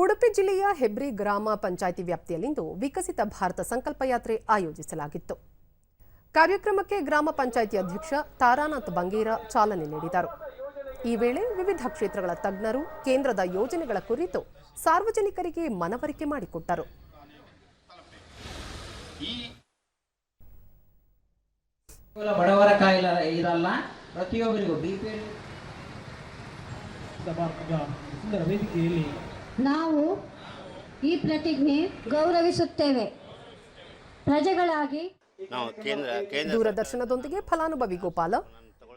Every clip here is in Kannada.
ಉಡುಪಿ ಜಿಲ್ಲೆಯ ಹೆಬ್ರಿ ಗ್ರಾಮ ಪಂಚಾಯಿತಿ ವ್ಯಾಪ್ತಿಯಲ್ಲಿಂದು ವಿಕಸಿತ ಭಾರತ ಸಂಕಲ್ಪ ಯಾತ್ರೆ ಆಯೋಜಿಸಲಾಗಿತ್ತು. ಕಾರ್ಯಕ್ರಮಕ್ಕೆ ಗ್ರಾಮ ಪಂಚಾಯಿತಿ ಅಧ್ಯಕ್ಷ ತಾರಾನಾಥ್ ಬಂಗೇರ ಚಾಲನೆ ನೀಡಿದರು. ಈ ವೇಳೆ ವಿವಿಧ ಕ್ಷೇತ್ರಗಳ ತಜ್ಞರು ಕೇಂದ್ರದ ಯೋಜನೆಗಳ ಕುರಿತು ಸಾರ್ವಜನಿಕರಿಗೆ ಮನವರಿಕೆ ಮಾಡಿಕೊಟ್ಟರು. ಬಡವರ ಕಾಯಿಲೆ ಇರಲ್ಲ ಪ್ರತಿಯೊಬ್ಬರಿಗೂ. ನಾವು ಈ ಪ್ರತಿಜ್ಞೆ ಗೌರವಿಸುತ್ತೇವೆ. ಪ್ರಜೆಗಳಾಗಿ ನಾವು ಕೇಂದ್ರ ಕೇಂದ್ರ ದೂರದರ್ಶನದೊಂದಿಗೆ ಫಲಾನುಭವಿ ಗೋಪಾಲ.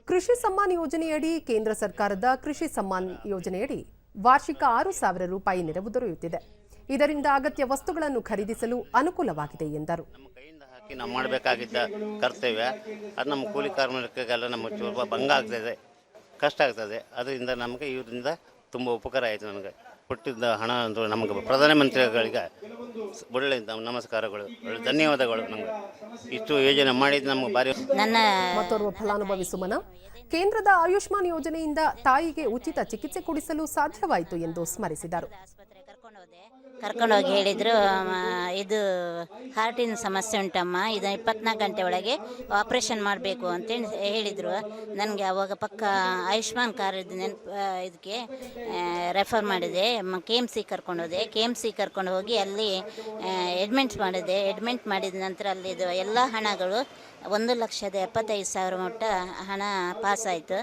ಕೃಷಿ ಸಮ್ಮಾನ್ ಯೋಜನೆಯಡಿ ಕೇಂದ್ರ ಸರ್ಕಾರದ ಕೃಷಿ ಸಮ್ಮಾನ್ ಯೋಜನೆಯಡಿ ವಾರ್ಷಿಕ ಆರು ಸಾವಿರ ರೂಪಾಯಿ ನೆರವು ದೊರೆಯುತ್ತಿದೆ. ಇದರಿಂದ ಅಗತ್ಯ ವಸ್ತುಗಳನ್ನು ಖರೀದಿಸಲು ಅನುಕೂಲವಾಗಿದೆ ಎಂದರು. ನಮ್ಮ ಕೈಯಿಂದ ಹಾಕಿ ನಾವು ಮಾಡಬೇಕಾಗಿದ್ದ ಕರ್ತವ್ಯ ಅದು ನಮ್ಮ ಕೂಲಿ ಕಾರ್ಮಿಕರಿಗೆಲ್ಲ ನಮ್ಮ ಸ್ವಲ್ಪ ಭಂಗ ಆಗ್ತದೆ ಕಷ್ಟ ಆಗ್ತದೆ. ಅದರಿಂದ ನಮಗೆ ಇವರಿಂದ ತುಂಬ ಉಪಕಾರ ಆಯಿತು ನನಗೆ. ಕೊಟ್ಟಿದ್ದ ಹಣ ಅಂದ್ರೆ ನಮಗೆ ಪ್ರಧಾನಮಂತ್ರಿಗಳಿಗೆ ಒಳ್ಳೆ ನಮಸ್ಕಾರಗಳು ಒಳ್ಳೆ ಧನ್ಯವಾದಗಳು ನಮಗೆ. ಇಷ್ಟು ಯೋಜನೆ ಮಾಡಿದ್ದು ನಮಗೆ ಭಾರಿ ನನ್ನ ಮತ್ತೋರ್ವ ಫಲಾನುಭವಿ ಸುಮನ. ಕೇಂದ್ರದ ಆಯುಷ್ಮಾನ್ ಯೋಜನೆಯಿಂದ ತಾಯಿಗೆ ಉಚಿತ ಚಿಕಿತ್ಸೆ ಕೊಡಿಸಲು ಸಾಧ್ಯವಾಯಿತು ಎಂದು ಸ್ಮರಿಸಿದರು. ಕರ್ಕೊಂಡು ಹೋಗಿ ಕರ್ಕೊಂಡೋಗಿ ಹೇಳಿದರು ಇದು ಹಾರ್ಟಿನ ಸಮಸ್ಯೆ ಉಂಟಮ್ಮ ಇದು ಇಪ್ಪತ್ನಾಲ್ಕು ಗಂಟೆ ಒಳಗೆ ಆಪ್ರೇಷನ್ ಮಾಡಬೇಕು ಅಂತೇಳಿ ಹೇಳಿದರು. ನನಗೆ ಅವಾಗ ಪಕ್ಕ ಆಯುಷ್ಮಾನ್ ಕಾರ್ಡ್ ನೆನಪು ಇದಕ್ಕೆ ರೆಫರ್ ಮಾಡಿದೆ. ಕೆ ಎಂ ಸಿ ಕರ್ಕೊಂಡು ಹೋದೆ ಕೆ ಎಂ ಸಿ ಕರ್ಕೊಂಡು ಹೋಗಿ ಅಲ್ಲಿ ಅಡ್ಮಿಂಟ್ ಮಾಡಿದೆ. ಎಡ್ಮೆಂಟ್ ಮಾಡಿದ ನಂತರ ಅಲ್ಲಿದು ಎಲ್ಲ ಹಣಗಳು ಒಂದು ಲಕ್ಷದ ಎಪ್ಪತ್ತೈದು ಸಾವಿರ ಮಟ್ಟ ಹಣ ಪಾಸಾಯಿತು.